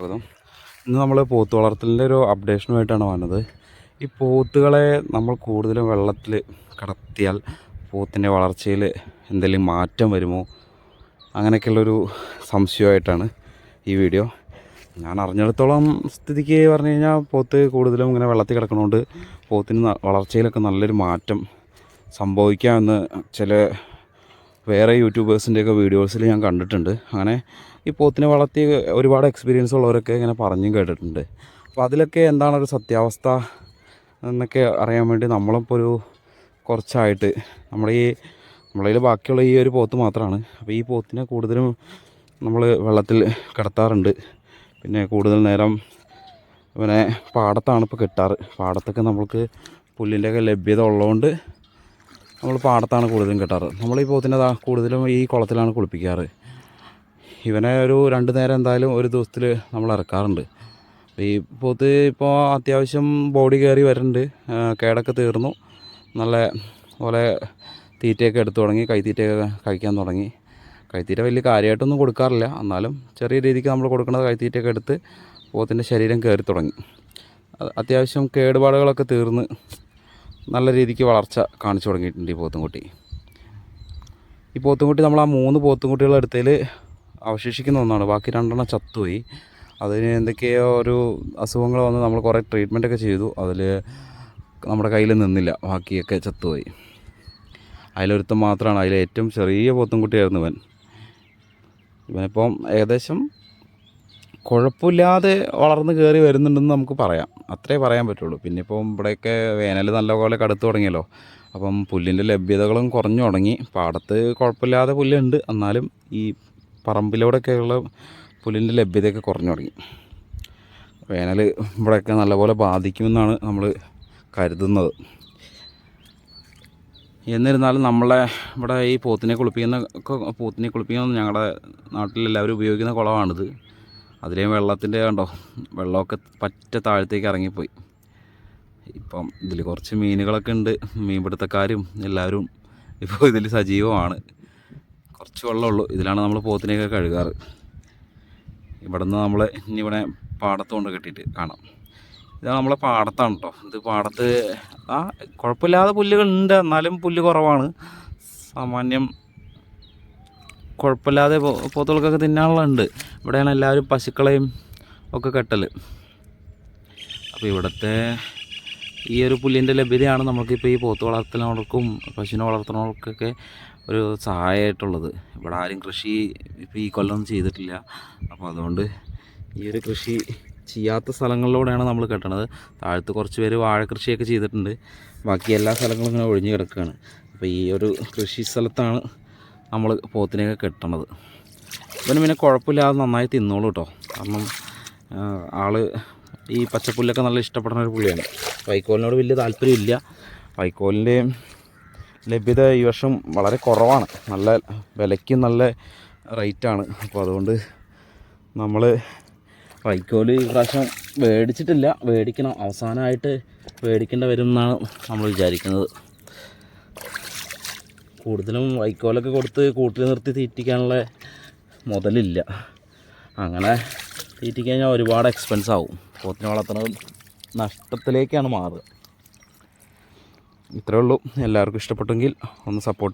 സ്വാഗതം. ഇന്ന് നമ്മൾ പോത്ത് വളർത്തലിന്റെ ഒരു അപ്ഡേഷനുമായിട്ടാണ് വന്നത്. ഈ പോത്തുകളെ നമ്മൾ കൂടുതലും വെള്ളത്തിൽ കടത്തിയാൽ പോത്തിന്റെ വളർച്ചയിൽ എന്തെങ്കിലും മാറ്റം വരുമോ? അങ്ങനെയൊക്കെയുള്ളൊരു സംശയമായിട്ടാണ് ഈ വീഡിയോ. ഞാൻ അറിഞ്ഞിടത്തോളം സ്ഥിതിക്ക് പറഞ്ഞു കഴിഞ്ഞാൽ പോത്ത് കൂടുതലും ഇങ്ങനെ വെള്ളത്തിൽ കിടക്കണോണ്ട് പോത്തിന് വളർച്ചയിലൊക്കെ നല്ലൊരു മാറ്റം സംഭവിക്കാമെന്ന് ചില വേറെ യൂട്യൂബേഴ്സിന്റെയൊക്കെ വീഡിയോസിൽ ഞാൻ കണ്ടിട്ടുണ്ട്. അങ്ങനെ ഈ പോത്തിനെ വളർത്തി ഒരുപാട് എക്സ്പീരിയൻസ് ഉള്ളവരൊക്കെ ഇങ്ങനെ പറഞ്ഞും കേട്ടിട്ടുണ്ട്. അപ്പോൾ അതിലൊക്കെ എന്താണ് ഒരു സത്യാവസ്ഥ എന്നൊക്കെ അറിയാൻ വേണ്ടി നമ്മളിപ്പോൾ ഒരു കുറച്ചായിട്ട് നമ്മുടെ ഈ നമ്മളതിൽ ബാക്കിയുള്ള ഈ ഒരു പോത്ത് മാത്രമാണ്. അപ്പോൾ ഈ പോത്തിനെ കൂടുതലും നമ്മൾ വെള്ളത്തിൽ കിടത്താറുണ്ട്. പിന്നെ കൂടുതൽ നേരം പിന്നെ പാടത്താണ് ഇപ്പോൾ കിട്ടാറ്. പാടത്തൊക്കെ നമ്മൾക്ക് പുല്ലിന്റെയൊക്കെ ലഭ്യത ഉള്ളതുകൊണ്ട് നമ്മൾ പാടത്താണ് കൂടുതലും കിട്ടാറ്. നമ്മൾ ഈ പോത്തിനെ കൂടുതലും ഈ കുളത്തിലാണ് കുളിപ്പിക്കാറ്. ഇവനെ ഒരു രണ്ട് നേരം എന്തായാലും ഒരു ദിവസത്തിൽ നമ്മൾ ഇറക്കാറുണ്ട്. ഈ പോത്ത് ഇപ്പോൾ അത്യാവശ്യം ബോഡി കയറി വരുന്നുണ്ട് കേടൊക്കെ തീർന്നു. നല്ല പോലെ തീറ്റയൊക്കെ എടുത്തു തുടങ്ങി. കൈത്തീറ്റയൊക്കെ കഴിക്കാൻ തുടങ്ങി. കൈത്തീറ്റ വലിയ കാര്യമായിട്ടൊന്നും കൊടുക്കാറില്ല. എന്നാലും ചെറിയ രീതിക്ക് നമ്മൾ കൊടുക്കുന്നത് കൈത്തീറ്റയൊക്കെ എടുത്ത് പോത്തിന്റെ ശരീരം കയറി തുടങ്ങി. അത് അത്യാവശ്യം കേടുപാടുകളൊക്കെ തീർന്ന് നല്ല രീതിക്ക് വളർച്ച കാണിച്ചു തുടങ്ങിയിട്ടുണ്ട് ഈ പോത്തുംകുട്ടി. ഈ പോത്തുംകുട്ടി നമ്മൾ ആ മൂന്ന് പോത്തുംകുട്ടികളുടെ അടുത്തേൽ അവശേഷിക്കുന്ന ഒന്നാണ്. ബാക്കി രണ്ടെണ്ണം ചത്തുപോയി. അതിന് എന്തൊക്കെയോ ഒരു അസുഖങ്ങൾ വന്ന് നമ്മൾ കുറേ ട്രീറ്റ്മെന്റൊക്കെ ചെയ്തു. അതിൽ നമ്മുടെ കയ്യിൽ നിന്നില്ല. ബാക്കിയൊക്കെ ചത്തുപോയി. അതിലൊരുത്തം മാത്രമാണ് അതിൽ ഏറ്റവും ചെറിയ പോത്തുംകുട്ടിയായിരുന്നു ഇവൻ. ഇവനിപ്പം ഏകദേശം കുഴപ്പമില്ലാതെ വളർന്ന് കയറി വരുന്നുണ്ടെന്ന് നമുക്ക് പറയാം. അത്രേ പറയാൻ പറ്റുള്ളൂ. പിന്നെ ഇപ്പം ഇവിടെയൊക്കെ വേനൽ നല്ലപോലെ കടുത്തു തുടങ്ങിയല്ലോ. അപ്പം പുല്ലിന്റെ ലഭ്യതകളും കുറഞ്ഞു തുടങ്ങി. പാടത്ത് കുഴപ്പമില്ലാതെ പുല്ലുണ്ട്. എന്നാലും ഈ പറമ്പിലൂടെയൊക്കെയുള്ള പുല്ലിന്റെ ലഭ്യതയൊക്കെ കുറഞ്ഞു തുടങ്ങി. വേനൽ ഇവിടെയൊക്കെ നല്ലപോലെ ബാധിക്കുമെന്നാണ് നമ്മൾ കരുതുന്നത്. എന്നിരുന്നാലും നമ്മളെ ഇവിടെ ഈ പോത്തിനെ കുളിപ്പിക്കുന്ന പോത്തിനെ കുളിപ്പിക്കുന്ന ഞങ്ങളുടെ നാട്ടിലെല്ലാവരും ഉപയോഗിക്കുന്ന കുളമാണിത്. അതിലെ വെള്ളത്തിന്റെ കണ്ടോ വെള്ളമൊക്കെ പറ്റ താഴത്തേക്ക് ഇറങ്ങിപ്പോയി. ഇപ്പം ഇതിൽ കുറച്ച് മീനുകളൊക്കെ ഉണ്ട് മീൻപിടുത്തക്കാരും എല്ലാവരും ഇപ്പോൾ ഇതിൽ സജീവമാണ്. കുറച്ച് വെള്ളമുള്ളൂ ഇതിലാണ് നമ്മൾ പോത്തിനെയൊക്കെ കഴുകാറ്. ഇവിടെ നിന്ന് നമ്മൾ ഇനി ഇവിടെ പാടത്ത് കൊണ്ട് കെട്ടിയിട്ട് കാണാം. ഇതാണ് നമ്മളെ പാടത്താണ് കേട്ടോ ഇത് പാടത്ത് ആ കുഴപ്പമില്ലാതെ പുല്ലുകളുണ്ട് എന്നാലും പുല്ല് കുറവാണ്. സാമാന്യം കുഴപ്പമില്ലാതെ പോത്തുകൾക്കൊക്കെ തിന്നാനുള്ള ഉണ്ട് ഇവിടെയാണ് എല്ലാവരും പശുക്കളെയും ഒക്കെ കെട്ടൽ അപ്പോൾ ഇവിടുത്തെ ഈ ഒരു പുല്ലിന്റെ ലഭ്യതയാണ് നമുക്കിപ്പോൾ ഈ പോത്ത് വളർത്തുന്നവർക്കും പശുവിനെ വളർത്തുന്നവർക്കൊക്കെ ഒരു സഹായമായിട്ടുള്ളത്. ഇവിടെ ആരും കൃഷി ഇപ്പോൾ ഈ കൊല്ലം ചെയ്തിട്ടില്ല. അപ്പോൾ അതുകൊണ്ട് ഈ ഒരു കൃഷി ചെയ്യാത്ത സ്ഥലങ്ങളിലൂടെയാണ് നമ്മൾ കെട്ടണത്. താഴത്ത് കുറച്ച് പേര് വാഴ കൃഷിയൊക്കെ ചെയ്തിട്ടുണ്ട്. ബാക്കി എല്ലാ സ്ഥലങ്ങളും ഇങ്ങനെ ഒഴിഞ്ഞു കിടക്കുകയാണ്. അപ്പോൾ ഈ ഒരു കൃഷി സ്ഥലത്താണ് നമ്മൾ പോത്തിനെയൊക്കെ കെട്ടണത്. ഇവന് പിന്നെ കുഴപ്പമില്ലാതെ നന്നായി തിന്നോളൂ കേട്ടോ കാരണം ആൾ ഈ പച്ചപ്പുല്ലൊക്കെ നല്ല ഇഷ്ടപ്പെടുന്ന ഒരു പുള്ളിയാണ്. വൈക്കോലിനോട് വലിയ താല്പര്യമില്ല. വൈക്കോലിന്റെ ലഭ്യത ഈ വർഷം വളരെ കുറവാണ്. നല്ല വിലയ്ക്ക് നല്ല റേറ്റാണ്. അപ്പോൾ അതുകൊണ്ട് നമ്മൾ വൈക്കോൽ ഈ പ്രാവശ്യം മേടിച്ചിട്ടില്ല. മേടിക്കണം. അവസാനമായിട്ട് മേടിക്കേണ്ട വരും എന്നാണ് നമ്മൾ വിചാരിക്കുന്നത്. കൂടുതലും വൈക്കോലൊക്കെ കൊടുത്ത് കൂട്ടിൽ നിർത്തി തീറ്റിക്കാനുള്ള മുതലില്ല. അങ്ങനെ തീറ്റിക്കഴിഞ്ഞാൽ ഒരുപാട് എക്സ്പെൻസ് ആവും. പോത്തിനെ വളർത്തുന്നത് നഷ്ടത്തിലേക്കാണ് മാറുക. ഇത്രയേ ഉള്ളൂ. എല്ലാവർക്കും ഇഷ്ടപ്പെട്ടെങ്കിൽ ഒന്ന് സപ്പോർട്ട്